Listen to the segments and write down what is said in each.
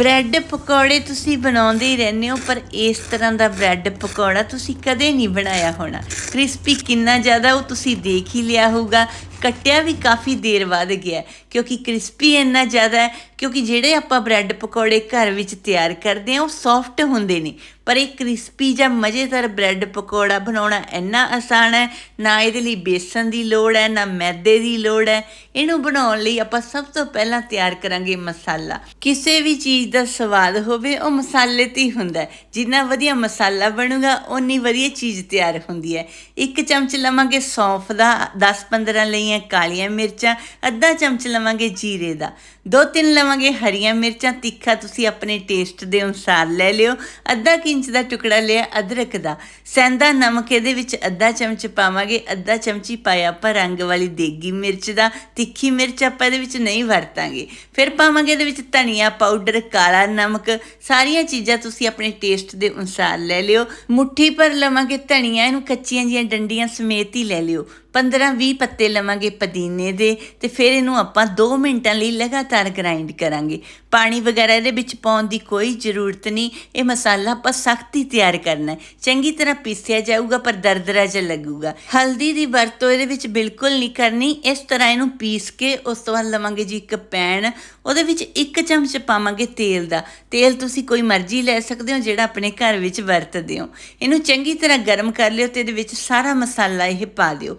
Bread ਪਕੌੜੇ ਤੁਸੀਂ ਬਣਾਉਂਦੇ ਹੀ ਰਹਿੰਦੇ ਹੋ, ਪਰ ਇਸ ਤਰ੍ਹਾਂ ਦਾ ਬ੍ਰੈਡ ਪਕੌੜਾ ਤੁਸੀਂ ਕਦੇ ਨਹੀਂ ਬਣਾਇਆ ਹੋਣਾ। ਕ੍ਰਿਸਪੀ ਕਿੰਨਾ ਜ਼ਿਆਦਾ ਉਹ ਤੁਸੀਂ ਦੇਖ ਹੀ ਲਿਆ ਹੋਊਗਾ। ਕੱਟਿਆ ਵੀ ਕਾਫੀ ਦੇਰ ਬਾਅਦ ਗਿਆ ਕਿਉਂਕਿ ਕ੍ਰਿਸਪੀ ਇੰਨਾ ਜ਼ਿਆਦਾ ਹੈ, ਕਿਉਂਕਿ ਜਿਹੜੇ ਆਪਾਂ ਬ੍ਰੈਡ ਪਕੌੜੇ ਘਰ ਵਿੱਚ ਤਿਆਰ ਕਰਦੇ ਹਾਂ, ਉਹ ਸੌਫਟ ਹੁੰਦੇ ਨੇ। ਪਰ ਇਹ ਕ੍ਰਿਸਪੀ ਜਾਂ ਮਜ਼ੇਦਾਰ ਬ੍ਰੈਡ ਪਕੌੜਾ ਬਣਾਉਣਾ ਇੰਨਾ ਆਸਾਨ ਹੈ, ਨਾ ਇਹਦੇ ਲਈ ਬੇਸਨ ਦੀ ਲੋੜ ਹੈ, ਨਾ ਮੈਦੇ ਦੀ ਲੋੜ ਹੈ। ਇਹਨੂੰ ਬਣਾਉਣ ਲਈ ਆਪਾਂ ਸਭ ਤੋਂ ਪਹਿਲਾਂ ਤਿਆਰ ਕਰਾਂਗੇ ਮਸਾਲਾ। ਕਿਸੇ ਵੀ ਚੀਜ਼ ਦਾ ਸਵਾਦ ਹੋਵੇ, ਉਹ ਮਸਾਲੇ ਤੇ ਹੀ ਹੁੰਦਾ ਹੈ। ਜਿੰਨਾ ਵਧੀਆ ਮਸਾਲਾ ਬਣੂਗਾ, ਓਨੀ ਵਧੀਆ ਚੀਜ਼ ਤਿਆਰ ਹੁੰਦੀ ਹੈ। ਇੱਕ ਚਮਚ ਲਵਾਂਗੇ ਸੌਂਫ ਦਾ 10-15 ਲਈਆਂ ਕਾਲੀਆਂ ਮਿਰਚਾਂ, ਅੱਧਾ ਚਮਚ ਲਵਾਂਗੇ ਜੀਰੇ ਦਾ। ਦੋ ਤਿੰਨ ਲਵਾਂਗੇ ਹਰੀਆਂ ਮਿਰਚਾਂ, ਤਿੱਖਾ ਤੁਸੀਂ ਆਪਣੇ ਟੇਸਟ ਦੇ ਅਨੁਸਾਰ ਲੈ ਲਿਓ। ਅੱਧਾ ਕਿੰਚ ਦਾ ਟੁਕੜਾ ਲਿਆ ਅਦਰਕ ਦਾ। ਸੈਂਦਾ ਨਮਕ ਇਹਦੇ ਵਿੱਚ ਅੱਧਾ ਚਮਚ ਪਾਵਾਂਗੇ, ਅੱਧਾ ਚਮਚੀ ਪਾਇਆ ਆਪਾਂ ਰੰਗ ਵਾਲੀ ਦੇਗੀ ਮਿਰਚ ਦਾ। ਤਿੱਖੀ ਮਿਰਚ ਆਪਾਂ ਇਹਦੇ ਵਿੱਚ ਨਹੀਂ ਵਰਤਾਂਗੇ। ਫਿਰ ਪਾਵਾਂਗੇ ਇਹਦੇ ਵਿੱਚ ਧਨੀਆ ਪਾਊਡਰ, ਕਾਲਾ ਨਮਕ। ਸਾਰੀਆਂ ਚੀਜ਼ਾਂ ਤੁਸੀਂ ਆਪਣੇ ਟੇਸਟ ਦੇ ਅਨੁਸਾਰ ਲੈ ਲਿਓ। ਮੁੱਠੀ ਭਰ ਲਵਾਂਗੇ ਧਨੀਆ, ਇਹਨੂੰ ਕੱਚੀਆਂ ਜੀਆਂ ਡੰਡੀਆਂ ਸਮੇਤ ਹੀ ਲੈ ਲਿਓ। 15-20 ਪੱਤੇ ਲਵਾਂਗੇ ਪੁਦੀਨੇ ਦੇ ਤੇ ਫਿਰ ਇਹਨੂੰ ਆਪਾਂ 2 ਮਿੰਟਾਂ ਲਈ ਲਗਾਤਾਰ ਗ੍ਰਾਈਂਡ ਕਰਾਂਗੇ। ਪਾਣੀ ਵਗੈਰਾ ਇਹਦੇ ਵਿੱਚ ਪਾਉਣ ਦੀ ਕੋਈ ਜ਼ਰੂਰਤ ਨਹੀਂ, ਇਹ ਮਸਾਲਾ ਆਪਾਂ ਸਖਤੀ ਤਿਆਰ ਕਰਨਾ ਹੈ। ਚੰਗੀ ਤਰ੍ਹਾਂ ਪੀਸਿਆ ਜਾਊਗਾ ਪਰ ਦਰਦਰਾ ਜਿਹਾ ਲੱਗੂਗਾ। ਹਲਦੀ ਦੀ ਵਰਤੋਂ ਇਹਦੇ ਵਿੱਚ ਬਿਲਕੁਲ ਨਹੀਂ ਕਰਨੀ, ਇਸ ਤਰ੍ਹਾਂ ਇਹਨੂੰ ਪੀਸ ਕੇ ਉਸ ਤੋਂ ਬਾਅਦ ਲਵਾਂਗੇ ਜੀ ਇੱਕ ਪੈਨ। ਉਹਦੇ ਵਿੱਚ ਇੱਕ ਚਮਚ ਪਾਵਾਂਗੇ ਤੇਲ ਦਾ। ਤੇਲ ਤੁਸੀਂ ਕੋਈ ਮਰਜ਼ੀ ਲੈ ਸਕਦੇ ਹੋ, ਜਿਹੜਾ ਆਪਣੇ ਘਰ ਵਿੱਚ ਵਰਤਦੇ ਹੋ। ਇਹਨੂੰ ਚੰਗੀ ਤਰ੍ਹਾਂ ਗਰਮ ਕਰ ਲਿਓ ਤੇ ਇਹਦੇ ਵਿੱਚ ਸਾਰਾ ਮਸਾਲਾ ਇਹ ਪਾ ਦਿਓ।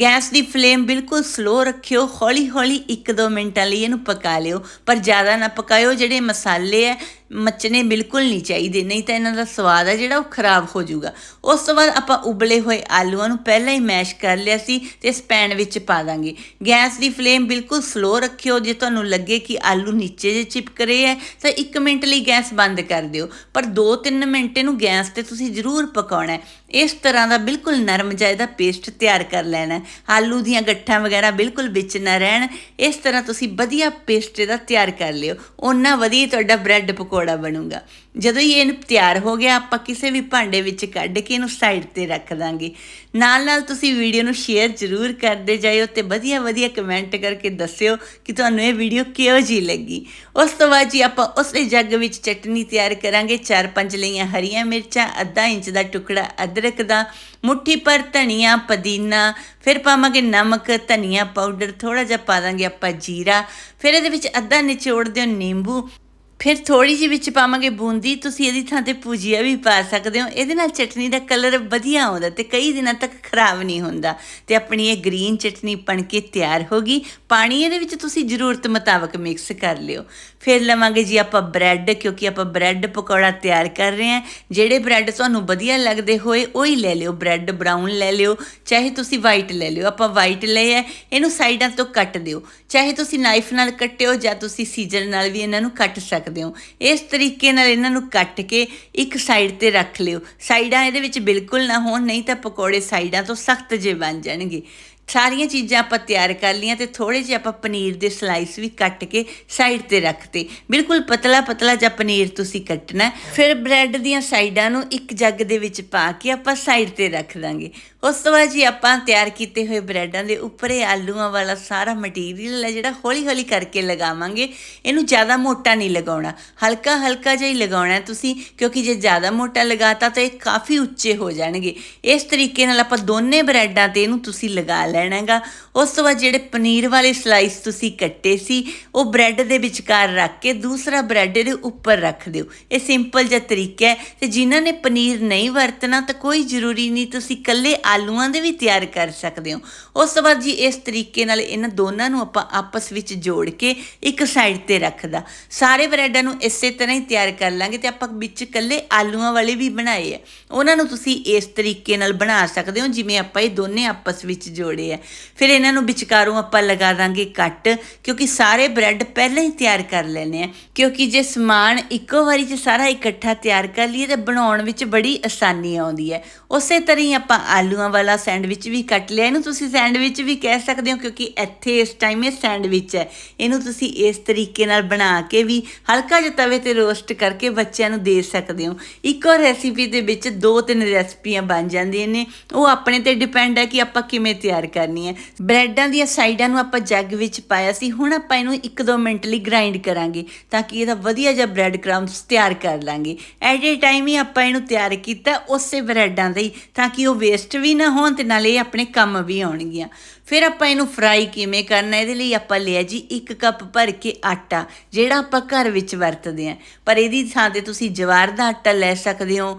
ਗੈਸ ਦੀ ਫਲੇਮ ਬਿਲਕੁਲ ਸਲੋ ਰੱਖਿਓ ਹੌਲੀ ਹੌਲੀ 1-2 ਮਿੰਟਾਂ ਲਈ ਇਹਨੂੰ ਪਕਾ ਲਿਓ, ਪਰ ਜ਼ਿਆਦਾ ਨਾ ਪਕਾਇਓ, ਜਿਹੜੇ ਮਸਾਲੇ ਹੈ ਮੱਚਣੇ ਬਿਲਕੁਲ ਨਹੀਂ ਚਾਹੀਦੇ, ਨਹੀਂ ਤਾਂ ਇਹਨਾਂ ਦਾ ਸਵਾਦ ਹੈ ਜਿਹੜਾ ਉਹ ਖਰਾਬ ਹੋ ਜਾਊਗਾ। ਉਸ ਤੋਂ ਬਾਅਦ ਆਪਾਂ ਉਬਲੇ ਹੋਏ ਆਲੂਆਂ ਨੂੰ ਪਹਿਲਾਂ ਹੀ ਮੈਸ਼ ਕਰ ਲਿਆ ਸੀ ਤੇ ਇਸ ਪੈਨ ਵਿੱਚ ਪਾ ਦਾਂਗੇ। ਗੈਸ ਦੀ ਫਲੇਮ ਬਿਲਕੁਲ ਸਲੋ ਰੱਖਿਓ, ਜੇ ਤੁਹਾਨੂੰ ਲੱਗੇ ਕਿ ਆਲੂ ਨੀਚੇ ਜੇ ਚਿਪਕ ਰਹੇ ਹੈ ਤਾਂ 1 ਮਿੰਟ ਲਈ ਗੈਸ ਬੰਦ ਕਰ ਦਿਓ। ਪਰ 2-3 ਮਿੰਟ ਇਹਨੂੰ ਗੈਸ ਤੇ ਤੁਸੀਂ ਜ਼ਰੂਰ ਪਕਾਉਣਾ ਹੈ ਇਸ ਤਰ੍ਹਾਂ ਦਾ ਬਿਲਕੁਲ ਨਰਮ ਜਿਹਾ ਇਹਦਾ ਪੇਸਟ ਤਿਆਰ ਕਰ ਲੈਣਾ ਆਲੂ ਦੀਆਂ ਗੱਠਾਂ ਵਗੈਰਾ ਬਿਲਕੁਲ ਵਿੱਚ ਨਾ ਰਹਿਣ। ਇਸ ਤਰ੍ਹਾਂ ਤੁਸੀਂ ਵਧੀਆ ਪੇਸਟ ਦਾ ਤਿਆਰ ਕਰ ਲਿਓ। ਉਹਨਾਂ ਵਧੀਆ ਤੁਹਾਡਾ ਬ੍ਰੈਡ ਪਕੌੜਾ ਬਣੂਗਾ। ਜਦੋਂ ਹੀ ਇਹ ਤਿਆਰ ਹੋ ਗਿਆ, ਆਪਾਂ ਕਿਸੇ ਵੀ ਭਾਂਡੇ ਵਿੱਚ ਕੱਢ ਕੇ ਇਹਨੂੰ ਸਾਈਡ ਤੇ ਰੱਖ ਦਾਂਗੇ। ਨਾਲ ਨਾਲ ਤੁਸੀਂ ਵੀਡੀਓ ਨੂੰ ਸ਼ੇਅਰ ਜ਼ਰੂਰ ਕਰਦੇ ਜਾਇਓ ਤੇ ਵਧੀਆ ਵਧੀਆ ਕਮੈਂਟ ਕਰਕੇ ਦੱਸਿਓ ਕਿ ਤੁਹਾਨੂੰ ਇਹ ਵੀਡੀਓ ਕਿਹੋ ਜੀ ਲੱਗੀ। ਉਸ ਤੋਂ ਬਾਅਦ ਜੀ ਆਪਾਂ ਉਸੇ ਜੱਗ ਵਿੱਚ ਚਟਨੀ ਤਿਆਰ ਕਰਾਂਗੇ। ਚਾਰ ਪੰਜ ਲਈਆਂ ਹਰੀਆਂ ਮਿਰਚਾਂ, ਅੱਧਾ ਇੰਚ ਦਾ ਟੁਕੜਾ ਅਦਰਕ ਦਾ, ਮੁੱਠੀ ਪਰ ਧਨੀਆ, ਪੁਦੀਨਾ ਫਿਰ ਪਾਵਾਂਗੇ ਨਮਕ, ਧਨੀਆ ਪਾਊਡਰ ਥੋੜਾ ਜਿਹਾ ਪਾ ਦਾਂਗੇ ਆਪਾਂ ਜੀਰਾ, ਫਿਰ ਇਹਦੇ ਵਿੱਚ ਅੱਧਾ ਨਿਚੋੜ ਦਿਓ ਨਿੰਬੂ ਫਿਰ ਥੋੜੀ ਜਿਹੀ ਵਿੱਚ ਪਾਵਾਂਗੇ ਬੂੰਦੀ, ਤੁਸੀਂ ਇਹਦੀ ਥਾਂ ਤੇ ਭੁਜੀਆ ਵੀ ਪਾ ਸਕਦੇ ਹੋ। ਇਹਦੇ ਨਾਲ ਚਟਨੀ ਦਾ ਕਲਰ ਵਧੀਆ ਆਉਂਦਾ ਤੇ ਕਈ ਦਿਨਾਂ ਤੱਕ ਖਰਾਬ ਨਹੀਂ ਹੁੰਦਾ। ਤੇ ਆਪਣੀ ਇਹ ਗ੍ਰੀਨ ਚਟਨੀ ਬਣ ਕੇ ਤਿਆਰ ਹੋ ਗਈ। ਪਾਣੀ ਇਹਦੇ ਵਿੱਚ ਤੁਸੀਂ ਜ਼ਰੂਰਤ ਮੁਤਾਬਕ ਮਿਕਸ ਕਰ ਲਿਓ। ਫਿਰ ਲਵਾਂਗੇ ਜੀ ਆਪਾਂ ਬ੍ਰੈਡ ਕਿਉਂਕਿ ਆਪਾਂ ਬ੍ਰੈਡ ਪਕੌੜਾ ਤਿਆਰ ਕਰ ਰਹੇ ਹਾਂ। ਜਿਹੜੇ ਬ੍ਰੈਡ ਤੁਹਾਨੂੰ ਵਧੀਆ ਲੱਗਦੇ ਹੋਏ, ਉਹ ਹੀ ਲੈ ਲਿਓ। ਬ੍ਰੈਡ ਬਰਾਊਨ ਲੈ ਲਿਓ। ਚਾਹੇ ਤੁਸੀਂ ਵਾਈਟ ਲੈ ਲਿਓ। ਆਪਾਂ ਵਾਈਟ ਲਏ ਹੈ, ਇਹਨੂੰ ਸਾਈਡਾਂ ਤੋਂ ਕੱਟ ਦਿਓ। ਚਾਹੇ ਤੁਸੀਂ ਨਾਈਫ ਨਾਲ ਕੱਟਿਓ ਜਾਂ ਤੁਸੀਂ ਸੀਜ਼ਰ ਨਾਲ ਵੀ ਇਹਨਾਂ ਨੂੰ ਕੱਟ ਸਕਦੇ ਹੋ। ਇਸ ਤਰੀਕੇ ਨਾਲ ਇਹਨਾਂ ਨੂੰ ਕੱਟ ਕੇ ਇੱਕ ਸਾਈਡ ਤੇ ਰੱਖ ਲਿਓ। ਸਾਈਡਾਂ ਇਹਦੇ ਵਿੱਚ ਬਿਲਕੁਲ ਨਾ ਹੋਣ, ਨਹੀਂ ਤਾਂ ਪਕੌੜੇ ਸਾਈਡਾਂ ਤੋਂ ਸਖਤ ਜੇ ਬਣ ਜਾਣਗੇ। ਸਾਰੀਆਂ ਚੀਜ਼ਾਂ ਆਪਾਂ ਤਿਆਰ ਕਰ ਲੀਆਂ ਤੇ ਥੋੜੇ ਜਿਹੇ ਆਪਾਂ ਪਨੀਰ ਦੇ ਸਲਾਈਸ ਵੀ ਕੱਟ ਕੇ ਸਾਈਡ ਤੇ ਰੱਖਤੇ ਬਿਲਕੁਲ ਪਤਲਾ ਪਤਲਾ ਜਿਹਾ ਪਨੀਰ ਤੁਸੀਂ ਕੱਟਣਾ। ਫਿਰ ਬ੍ਰੈਡ ਦੀਆਂ ਸਾਈਡਾਂ ਨੂੰ ਇੱਕ ਜੱਗ ਦੇ ਵਿੱਚ ਪਾ ਕੇ ਆਪਾਂ ਸਾਈਡ ਤੇ ਰੱਖ ਦਾਂਗੇ। ਉਸ ਤੋਂ ਬਾਅਦ ਜੀ ਆਪਾਂ ਤਿਆਰ ਕੀਤੇ ਹੋਏ ਬ੍ਰੈਡਾਂ ਦੇ ਉੱਪਰ ਇਹ ਆਲੂਆਂ ਵਾਲਾ ਸਾਰਾ ਮਟੀਰੀਅਲ ਹੈ ਜਿਹੜਾ ਹੌਲੀ ਹੌਲੀ ਕਰਕੇ ਲਗਾਵਾਂਗੇ। ਇਹਨੂੰ ਜ਼ਿਆਦਾ ਮੋਟਾ ਨਹੀਂ ਲਗਾਉਣਾ। ਹਲਕਾ ਹਲਕਾ ਜਿਹਾ ਹੀ ਲਗਾਉਣਾ ਤੁਸੀਂ, ਕਿਉਂਕਿ ਜੇ ਜ਼ਿਆਦਾ ਮੋਟਾ ਲਗਾਤਾ ਤਾਂ ਇਹ ਕਾਫੀ ਉੱਚੇ ਹੋ ਜਾਣਗੇ। ਇਸ ਤਰੀਕੇ ਨਾਲ ਆਪਾਂ ਦੋਨੇ ਬ੍ਰੈਡਾਂ ਤੇ ਇਹਨੂੰ ਤੁਸੀਂ ਲਗਾ ਲੈਣਾ ਹੈਗਾ ਉਸ ਤੋਂ ਬਾਅਦ ਜਿਹੜੇ ਪਨੀਰ ਵਾਲੇ ਸਲਾਈਸ ਤੁਸੀਂ ਕੱਟੇ ਸੀ, ਉਹ ਬ੍ਰੈਡ ਦੇ ਵਿਚਕਾਰ ਰੱਖ ਕੇ ਦੂਸਰਾ ਬ੍ਰੈਡ ਦੇ ਉੱਪਰ ਰੱਖ ਦਿਓ। ਇਹ ਸਿੰਪਲ ਜਿਹਾ ਤਰੀਕਾ ਹੈ ਤੇ ਜਿਨ੍ਹਾਂ ਨੇ ਪਨੀਰ ਨਹੀਂ ਵਰਤਣਾ ਤਾਂ ਕੋਈ ਜ਼ਰੂਰੀ ਨਹੀਂ, ਤੁਸੀਂ ਕੱਲੇ ਆਲੂਆਂ ਦੇ ਵੀ ਤਿਆਰ ਕਰ ਸਕਦੇ ਹੋ। ਉਸ ਤੋਂ ਬਾਅਦ ਜੀ ਇਸ ਤਰੀਕੇ ਨਾਲ ਇਹਨਾਂ ਦੋਨਾਂ ਨੂੰ ਆਪਾਂ ਆਪਸ ਵਿੱਚ ਜੋੜ ਕੇ ਇੱਕ ਸਾਈਡ ਤੇ ਰੱਖਦਾ। ਸਾਰੇ ਬ੍ਰੈਡਾਂ ਨੂੰ ਇਸੇ ਤਰ੍ਹਾਂ ਹੀ ਤਿਆਰ ਕਰ ਲਾਂਗੇ ਤੇ ਆਪਾਂ ਵਿੱਚ ਕੱਲੇ ਆਲੂਆਂ ਵਾਲੇ ਵੀ ਬਣਾਏ ਆ। ਉਹਨਾਂ ਨੂੰ ਤੁਸੀਂ ਇਸ ਤਰੀਕੇ ਨਾਲ ਬਣਾ ਸਕਦੇ ਹੋ, ਜਿਵੇਂ ਆਪਾਂ ਇਹ ਦੋਨੇ ਆਪਸ ਵਿੱਚ ਜੋੜੇ ਆ। ਫਿਰ ਇਹਨਾਂ ਨੂੰ ਵਿਚਕਾਰੋਂ ਆਪਾਂ ਲਗਾ ਦਾਂਗੇ ਕੱਟ, ਕਿਉਂਕਿ ਸਾਰੇ ਬ੍ਰੈਡ ਪਹਿਲਾਂ ਹੀ ਤਿਆਰ ਕਰ ਲੈਣੇ ਆ। ਕਿਉਂਕਿ ਜੇ ਸਮਾਨ ਇੱਕੋ ਵਾਰੀ 'ਚ ਸਾਰਾ ਇਕੱਠਾ ਤਿਆਰ ਕਰ ਲਈਏ, ਤੇ ਬਣਾਉਣ ਵਿੱਚ ਬੜੀ ਆਸਾਨੀ ਆਉਂਦੀ ਹੈ। ਉਸੇ ਤਰ੍ਹਾਂ ਹੀ ਆਪਾਂ ਆਲੂਆਂ ਵਾਲਾ ਸੈਂਡਵਿਚ ਵੀ ਕੱਟ ਲਿਆ। ਇਹਨੂੰ ਤੁਸੀਂ ਸੈਂਡਵਿਚ ਵੀ ਕਹਿ ਸਕਦੇ ਹੋ, ਕਿਉਂਕਿ ਇੱਥੇ ਇਸ ਟਾਈਮ ਇਹ ਸੈਂਡਵਿਚ ਹੈ। ਇਹਨੂੰ ਤੁਸੀਂ ਇਸ ਤਰੀਕੇ ਨਾਲ ਬਣਾ ਕੇ ਵੀ ਹਲਕਾ ਜਿਹਾ ਤਵੇ ਤੇ ਰੋਸਟ ਕਰਕੇ ਬੱਚਿਆਂ ਨੂੰ ਦੇ ਸਕਦੇ ਹੋ। ਇੱਕੋ ਰੈਸਿਪੀ ਦੇ ਵਿੱਚ ਦੋ ਤਿੰਨ ਰੈਸਪੀਆਂ ਬਣ ਜਾਂਦੀਆਂ ਨੇ। ਉਹ ਆਪਣੇ ਤੇ ਡਿਪੈਂਡ ਹੈ ਕਿ ਆਪਾਂ ਕਿਵੇਂ ਤਿਆਰ ਕਰਨੀ ਹੈ। ਬ੍ਰੈਡਾਂ ਦੀਆਂ ਸਾਈਡਾਂ ਨੂੰ ਆਪਾਂ ਜੱਗ ਵਿੱਚ ਪਾਇਆ ਸੀ। ਹੁਣ ਆਪਾਂ ਇਹਨੂੰ 1-2 ਮਿੰਟ ਲਈ ਗ੍ਰਾਈਂਡ ਕਰਾਂਗੇ ਤਾਂ ਕਿ ਇਹਦਾ ਵਧੀਆ ਜਿਹਾ ਬ੍ਰੈਡ ਕ੍ਰੰਬਸ ਤਿਆਰ ਕਰ ਲਾਂਗੇ। ਐਟ ਏ ਟਾਈਮ ਹੀ ਆਪਾਂ ਇਹਨੂੰ ਤਿਆਰ ਕੀਤਾ ਉਸੇ ਬ੍ਰੈਡਾਂ ਦੇ ਹੀ ਤਾਂ ਕਿ ਉਹ ਵੇਸਟ ਵੀ ਨਾ ਹੋਣ ਤੇ ਨਾਲੇ ਇਹ ਆਪਣੇ ਕੰਮ ਵੀ ਆਉਣਗੀਆਂ। ਫਿਰ ਆਪਾਂ ਇਹਨੂੰ ਫਰਾਈ ਕਿਵੇਂ ਕਰਨਾ, ਇਹਦੇ ਲਈ ਆਪਾਂ ਲਿਆ ਜੀ 1 ਕੱਪ ਭਰ ਕੇ ਆਟਾ, ਜਿਹੜਾ ਆਪਾਂ ਘਰ ਵਿੱਚ ਵਰਤਦੇ ਆਂ ਪਰ ਇਹਦੀ ਥਾਂ ਤੇ ਤੁਸੀਂ ਜਵਾਰ ਦਾ ਆਟਾ ਲੈ ਸਕਦੇ ਹੋ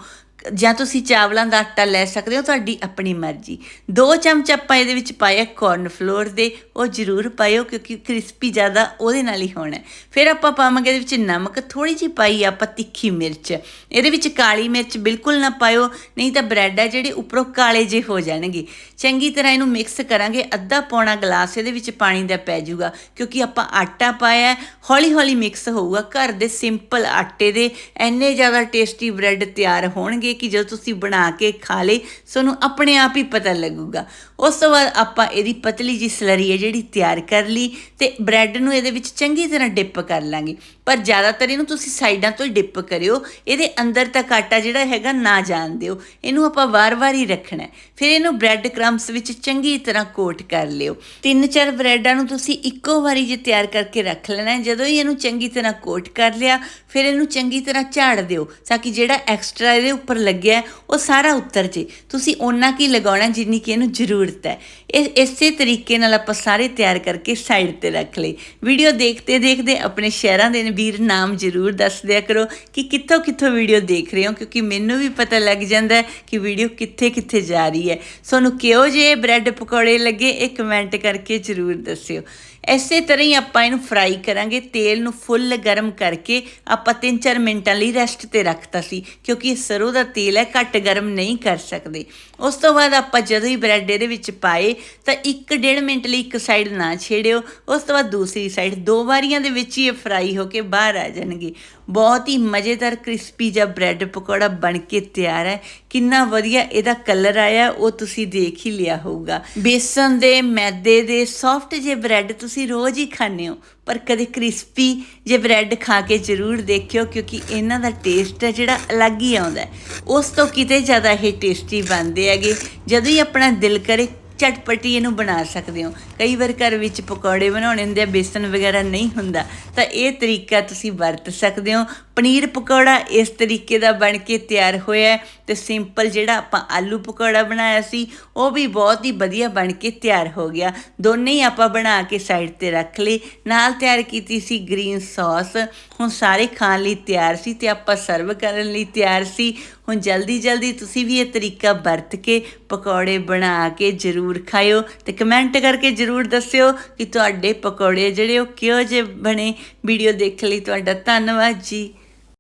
ਜਾਂ ਤੁਸੀਂ ਚਾਵਲਾਂ ਦਾ ਆਟਾ ਲੈ ਸਕਦੇ ਹੋ, ਤੁਹਾਡੀ ਆਪਣੀ ਮਰਜ਼ੀ। ਦੋ ਚਮਚ ਆਪਾਂ ਇਹਦੇ ਵਿੱਚ ਪਾਇਆ ਕੋਰਨ ਫਲੋਰ ਦੇ, ਉਹ ਜ਼ਰੂਰ ਪਾਇਓ ਕਿਉਂਕਿ ਕ੍ਰਿਸਪੀ ਜ਼ਿਆਦਾ ਉਹਦੇ ਨਾਲ ਹੀ ਹੋਣਾ। ਫਿਰ ਆਪਾਂ ਪਾਵਾਂਗੇ ਇਹਦੇ ਵਿੱਚ ਨਮਕ ਥੋੜੀ ਜਿਹੀ ਪਾਈ ਆਪਾਂ ਤਿੱਖੀ ਮਿਰਚ। ਇਹਦੇ ਵਿੱਚ ਕਾਲੀ ਮਿਰਚ ਬਿਲਕੁਲ ਨਾ ਪਾਇਓ, ਨਹੀਂ ਤਾਂ ਬ੍ਰੈਡ ਹੈ ਜਿਹੜੇ ਉੱਪਰੋਂ ਕਾਲੇ ਜੇ ਹੋ ਜਾਣਗੇ। ਚੰਗੀ ਤਰ੍ਹਾਂ ਇਹਨੂੰ ਮਿਕਸ ਕਰਾਂਗੇ, ਅੱਧਾ ਪੌਣਾ ਗਲਾਸ ਇਹਦੇ ਵਿੱਚ ਪਾਣੀ ਦਾ ਪੈ ਜਾਊਗਾ, ਕਿਉਂਕਿ ਆਪਾਂ ਆਟਾ ਪਾਇਆ ਹੌਲੀ ਹੌਲੀ ਮਿਕਸ ਹੋਊਗਾ। ਘਰ ਦੇ ਸਿੰਪਲ ਆਟੇ ਦੇ ਐਨੇ ਜ਼ਿਆਦਾ ਟੇਸਟੀ ਬ੍ਰੈਡ ਤਿਆਰ ਹੋਣਗੇ ਕਿ ਜਦੋਂ ਤੁਸੀਂ ਬਣਾ ਕੇ ਖਾ ਲੇ ਤੁਹਾਨੂੰ ਆਪਣੇ ਆਪ ਹੀ ਪਤਾ ਲੱਗੂਗਾ। ਉਸ ਤੋਂ ਬਾਅਦ ਆਪਾਂ ਇਹਦੀ ਪਤਲੀ ਜੀ ਸਲਰੀ ਹੈ ਜਿਹੜੀ ਤਿਆਰ ਕਰ ਲਈ ਤੇ ਬ੍ਰੈਡ ਨੂੰ ਇਹਦੇ ਵਿੱਚ ਚੰਗੀ ਤਰ੍ਹਾਂ ਡਿਪ ਕਰ ਲਾਂਗੇ। ਪਰ ਜ਼ਿਆਦਾਤਰ ਇਹਨੂੰ ਤੁਸੀਂ ਸਾਈਡਾਂ ਤੋਂ ਡਿਪ ਕਰਿਓ। ਇਹਦੇ ਅੰਦਰ ਤੱਕ ਆਟਾ ਜਿਹੜਾ ਹੈਗਾ ਨਾ ਜਾਣ ਦਿਓ। ਇਹਨੂੰ ਆਪਾਂ ਵਾਰ-ਵਾਰ ਹੀ ਰੱਖਣਾ ਫਿਰ ਇਹਨੂੰ ਬ੍ਰੈਡ ਕ੍ਰੰਬਸ ਵਿੱਚ ਚੰਗੀ ਤਰ੍ਹਾਂ ਕੋਟ ਕਰ ਲਿਓ। ਤਿੰਨ ਚਾਰ ਬ੍ਰੈਡਾਂ ਨੂੰ ਤੁਸੀਂ ਇੱਕੋ ਵਾਰੀ ਜੇ ਤਿਆਰ ਕਰਕੇ ਰੱਖ ਲੈਣਾ ਹੈ। ਜਦੋਂ ਹੀ ਇਹਨੂੰ ਚੰਗੀ ਤਰ੍ਹਾਂ ਕੋਟ ਕਰ ਲਿਆ, ਫਿਰ ਇਹਨੂੰ ਚੰਗੀ ਤਰ੍ਹਾਂ ਝਾੜ ਦਿਓ, ਤਾਂ ਕਿ ਜਿਹੜਾ ਐਕਸਟਰਾ ਇਹਦੇ ਉੱਪਰ ਲੱਗਿਆ ਉਹ ਸਾਰਾ ਉੱਤਰ ਜੇ। ਤੁਸੀਂ ਓਨਾ ਕੀ ਲਗਾਉਣਾ ਜਿੰਨੀ ਕਿ ਇਹਨੂੰ ਜ਼ਰੂਰਤ ਹੈ। ਇਹ ਇਸੇ ਤਰੀਕੇ ਨਾਲ ਆਪਾਂ ਸਾਰੇ ਤਿਆਰ ਕਰਕੇ ਸਾਈਡ ਤੇ ਰੱਖ ਲਈ ਵੀਡੀਓ ਦੇਖਦੇ ਦੇਖਦੇ ਆਪਣੇ ਸ਼ਹਿਰਾਂ ਦੇ ਵੀਰ ਨਾਮ ਜ਼ਰੂਰ ਦੱਸ ਦਿਆ ਕਰੋ ਕਿ ਕਿੱਥੋਂ ਕਿੱਥੋਂ ਵੀਡੀਓ ਦੇਖ ਰਹੇ ਹੋ, ਕਿਉਂਕਿ ਮੈਨੂੰ ਵੀ ਪਤਾ ਲੱਗ ਜਾਂਦਾ ਕਿ ਵੀਡੀਓ ਕਿੱਥੇ ਕਿੱਥੇ ਜਾ ਰਹੀ ਹੈ। ਤੁਹਾਨੂੰ ਕਿਹੋ ਜਿਹੇ ਬ੍ਰੈਡ ਪਕੌੜੇ ਲੱਗੇ, ਇਹ ਕਮੈਂਟ ਕਰਕੇ ਜ਼ਰੂਰ ਦੱਸਿਓ। ਐਸੇ ਤਰ੍ਹਾਂ ਹੀ ਆਪਾਂ ਇਹਨੂੰ ਫਰਾਈ ਕਰਾਂਗੇ, ਤੇਲ ਨੂੰ ਫੁੱਲ ਗਰਮ ਕਰਕੇ ਆਪਾਂ 3-4 ਮਿੰਟਾਂ ਲਈ ਰੈਸਟ ਤੇ ਰੱਖਤਾ ਸੀ, ਕਿਉਂਕਿ ਇਹ ਸਰੋਂ ਦਾ ਤੇਲ ਹੈ, ਘੱਟ ਗਰਮ ਨਹੀਂ ਕਰ ਸਕਦੇ। ਉਸ ਤੋਂ ਬਾਅਦ ਆਪਾਂ ਜਦੋਂ ਹੀ ਬ੍ਰੈਡ ਇਹਦੇ ਵਿੱਚ ਪਾਏ, ਤਾਂ 1.5 ਮਿੰਟ ਲਈ ਇੱਕ ਸਾਈਡ ਨਾ ਛੇੜਿਓ, ਉਸ ਤੋਂ ਬਾਅਦ ਦੂਸਰੀ ਸਾਈਡ ਦੋ ਵਾਰੀਆਂ ਦੇ ਵਿੱਚ ਹੀ ਇਹ ਫਰਾਈ ਹੋ ਕੇ ਬਾਹਰ ਆ ਜਾਣਗੇ। ਬਹੁਤ ਹੀ ਮਜ਼ੇਦਾਰ ਕ੍ਰਿਸਪੀ ਜਿਹਾ ਬ੍ਰੈਡ ਪਕੌੜਾ ਬਣ ਕੇ ਤਿਆਰ ਹੈ। ਕਿੰਨਾ ਵਧੀਆ ਇਹਦਾ ਕਲਰ ਆਇਆ, ਉਹ ਤੁਸੀਂ ਦੇਖ ਹੀ ਲਿਆ ਹੋਊਗਾ। ਬੇਸਨ ਦੇ, ਮੈਦੇ ਦੇ ਸੌਫਟ ਜੇ ਬ੍ਰੈਡ ਤੁਸੀਂ ਰੋਜ਼ ਹੀ ਖਾਂਦੇ ਹੋ, ਪਰ ਕਦੇ ਕ੍ਰਿਸਪੀ ਜੇ ਬ੍ਰੈਡ ਖਾ ਕੇ ਜ਼ਰੂਰ ਦੇਖਿਓ, ਕਿਉਂਕਿ ਇਹਨਾਂ ਦਾ ਟੇਸਟ ਹੈ ਜਿਹੜਾ ਅਲੱਗ ਹੀ ਆਉਂਦਾ ਉਸ ਤੋਂ ਕਿਤੇ ਜ਼ਿਆਦਾ ਇਹ ਟੇਸਟੀ ਬਣਦੇ ਹੈਗੇ। ਜਦੋਂ ਹੀ ਆਪਣਾ ਦਿਲ ਕਰੇ ਚਟਪਟੀ ਇਹਨੂੰ ਬਣਾ ਸਕਦੇ ਹੋ। ਕਈ ਵਾਰ ਘਰ ਵਿੱਚ ਪਕੌੜੇ ਬਣਾਉਣੇ ਹੁੰਦੇ ਆ, ਬੇਸਨ ਵਗੈਰਾ ਨਹੀਂ ਹੁੰਦਾ, ਤਾਂ ਇਹ ਤਰੀਕਾ ਤੁਸੀਂ ਵਰਤ ਸਕਦੇ ਹੋ। ਪਨੀਰ ਪਕੌੜਾ ਇਸ ਤਰੀਕੇ ਦਾ ਬਣ ਕੇ ਤਿਆਰ ਹੋਇਆ ਹੈ ਤੇ ਸਿੰਪਲ ਜਿਹੜਾ ਆਪਾਂ ਆਲੂ ਪਕੌੜਾ ਬਣਾਇਆ ਸੀ, ਉਹ ਵੀ ਬਹੁਤ ਹੀ ਵਧੀਆ ਬਣ ਕੇ ਤਿਆਰ ਹੋ ਗਿਆ। ਦੋਨੇ ਹੀ ਆਪਾਂ ਬਣਾ ਕੇ ਸਾਈਡ ਤੇ ਰੱਖ ਲਏ, ਨਾਲ ਤਿਆਰ ਕੀਤੀ ਸੀ ਗ੍ਰੀਨ ਸੌਸ। ਹੁਣ ਸਾਰੇ ਖਾਣ ਲਈ ਤਿਆਰ ਸੀ ਤੇ ਆਪਾਂ ਸਰਵ ਕਰਨ ਲਈ ਤਿਆਰ ਸੀ। ਹੁਣ ਜਲਦੀ ਜਲਦੀ ਤੁਸੀਂ ਵੀ ਇਹ ਤਰੀਕਾ ਵਰਤ ਕੇ ਪਕੌੜੇ ਬਣਾ ਕੇ ਜਰੂਰ ਖਾਇਓ ਤੇ ਕਮੈਂਟ ਕਰਕੇ ਜਰੂਰ ਦੱਸਿਓ ਕਿ ਤੁਹਾਡੇ ਪਕੌੜੇ ਜਿਹੜੇ ਉਹ ਕਿਹੋ ਜਿਹੇ ਬਣੇ। ਵੀਡੀਓ ਦੇਖਣ ਲਈ ਤੁਹਾਡਾ ਧੰਨਵਾਦ ਜੀ।